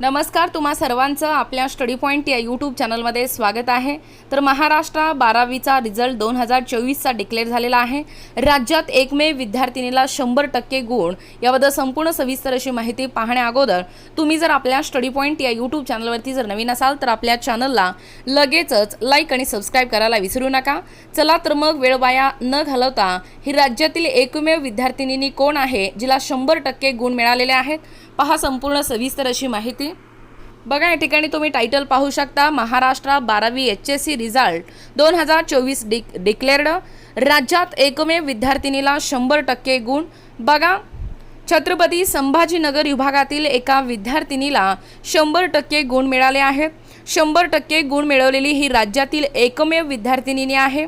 नमस्कार तुम्हा सर्वांचं आपल्या स्टडी पॉईंट या यूट्यूब चॅनलमध्ये स्वागत आहे. तर महाराष्ट्र बारावीचा रिझल्ट दोन हजार चोवीसचा डिक्लेअर झालेला आहे. राज्यात एकमेव विद्यार्थिनीला शंभर टक्के गुण. याबद्दल संपूर्ण सविस्तर अशी माहिती पाहण्या अगोदर तुम्ही जर आपल्या स्टडी पॉईंट या यूट्यूब चॅनलवरती जर नवीन असाल तर आपल्या चॅनलला लगेचच लाईक आणि सबस्क्राईब करायला विसरू नका. चला तर मग वेळ वाया न घालवता ही राज्यातील एकमेव विद्यार्थिनीनी कोण आहे जिला शंभर टक्के गुण मिळालेले आहेत? पहा संपूर्ण सविस्तर अशी माहिती. बघा या ठिकाणी तुम्ही टायटल पाहू शकता महाराष्ट्र बारावी एच एस सी रिझल्ट दोन हजार चोवीस डिक डिक्लेअर्ड राज्यात एकमेव विद्यार्थिनीला शंभर टक्के गुण. बघा छत्रपती संभाजीनगर विभागातील एका विद्यार्थिनीला शंभर टक्के गुण मिळाले आहेत. शंभर टक्के गुण मिळवलेली ही राज्यातील एकमेव विद्यार्थिनी आहे.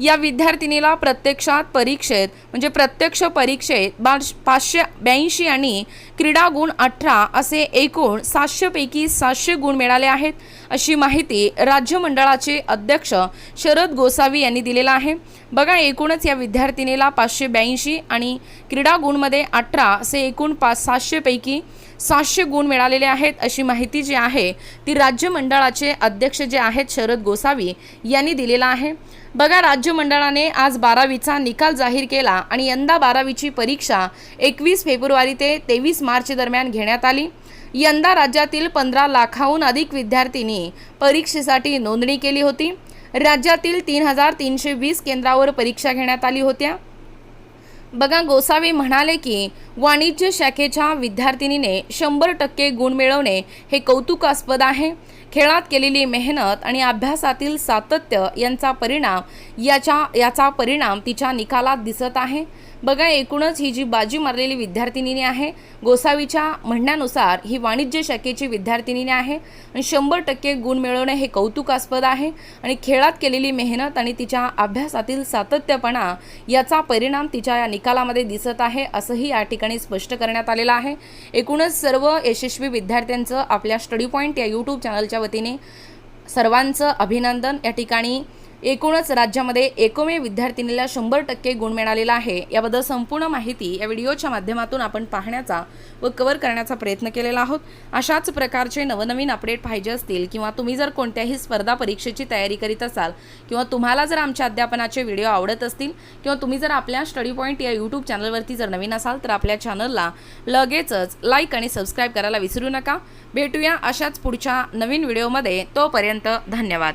या विद्यार्थिनीला प्रत्यक्षात परीक्षेत म्हणजे प्रत्यक्ष परीक्षेत बाश पाचशे ब्याऐंशी आणि क्रीडा गुण अठरा असे एकूण सातशेपैकी सातशे गुण मिळाले आहेत. अशी माहिती राज्य मंडळाचे अध्यक्ष शरद गोसावी यांनी दिलेला आहे. बघा एकूणच या विद्यार्थिनीला पाचशे ब्याऐंशी आणि क्रीडा गुणमध्ये अठरा असे एकूण पाच सातशेपैकी सातशे गुण मिळालेले आहेत अशी माहिती जी आहे ती राज्य मंडळाचे अध्यक्ष जे आहेत शरद गोसावी यांनी दिलेला आहे. बघा राज्य मंडळाने आज बारावीचा निकाल जाहीर केला आणि यंदा बारावीची परीक्षा एकवीस फेब्रुवारी ते तेवीस मार्च दरम्यान घेण्यात आली. यंदा राज्यातील पंधरा लाखाहून अधिक विद्यार्थ्यांनी परीक्षेसाठी नोंदणी केली होती. राज्यातील तीन हजार तीनशे वीस केंद्रावर परीक्षा घेण्यात आली होत्या. बघा गोसावी म्हणाले की वाणिज्य शाखेच्या विद्यार्थिनीने शंभर टक्के गुण मिळवणे हे कौतुकास्पद आहे. खेळात केलेली मेहनत आणि अभ्यासातील सातत्य यांचा परिणाम याच्या याचा परिणाम तिच्या निकालात दिसत आहे. बघा एकूणच ही जी बाजी मारलेली विद्यार्थिनीने आहे गोसावीच्या म्हणण्यानुसार ही वाणिज्य शाखेची विद्यार्थिनीने आहे आणि शंभर टक्के गुण मिळवणे हे कौतुकास्पद आहे आणि खेळात केलेली मेहनत आणि तिच्या अभ्यासातील सातत्यपणा याचा परिणाम तिच्या या निकालामध्ये दिसत आहे असंही या ठिकाणी स्पष्ट करण्यात आलेलं आहे. एकूणच सर्व यशस्वी विद्यार्थ्यांचं आपल्या स्टडी पॉईंट या यूट्यूब चॅनलच्या वतीने सर्वांचं अभिनंदन. या ठिकाणी एकूणच राज्यामध्ये एकमेव विद्यार्थिनीला शंभर टक्के गुण मिळालेला आहे. याबद्दल संपूर्ण माहिती या व्हिडिओच्या माध्यमातून आपण पाहण्याचा व कव्हर करण्याचा प्रयत्न केलेला आहोत. अशाच प्रकारचे नवनवीन अपडेट पाहिजे असतील किंवा तुम्ही जर कोणत्याही स्पर्धा परीक्षेची तयारी करीत असाल किंवा तुम्हाला जर आमच्या अध्यापनाचे व्हिडिओ आवडत असतील किंवा तुम्ही जर आपल्या स्टडी पॉईंट या यूट्यूब चॅनलवरती जर नवीन असाल तर आपल्या चॅनलला लगेचच लाईक आणि सबस्क्राईब करायला विसरू नका. भेटूया अशाच पुढच्या नवीन व्हिडिओमध्ये तोपर्यंत धन्यवाद.